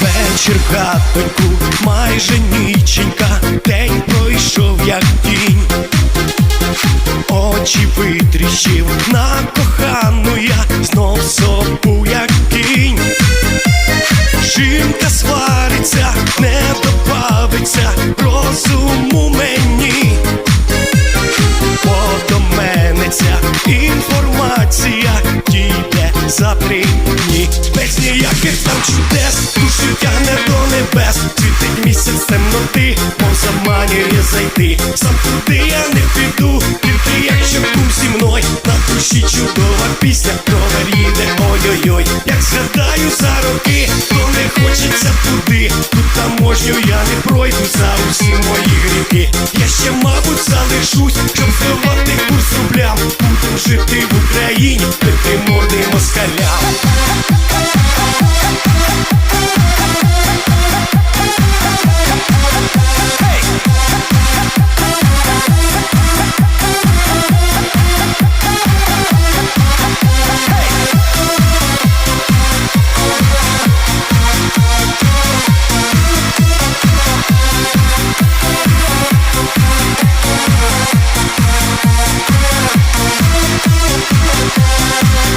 Вечір хатоньку, майже ніченька, день пройшов як тінь. Очі витріщив на кохану я, знов добавиться розуму мені. Подомениться інформація дійде за три Без ніяких там чудес, душу тягне до небес. Світить місяць темноти, мов заманює зайти. Сам туди я не піду, тільки якщо був зі мною. На душі чудова пісня, ровер їде ой-ой-ой Як згадаю за роки, то не хочеться туди я не пройду за усі мої гріхи. Я ще, мабуть, залишусь, щоб збивати курс рублям. Будем жити в Україні, пити морди москалям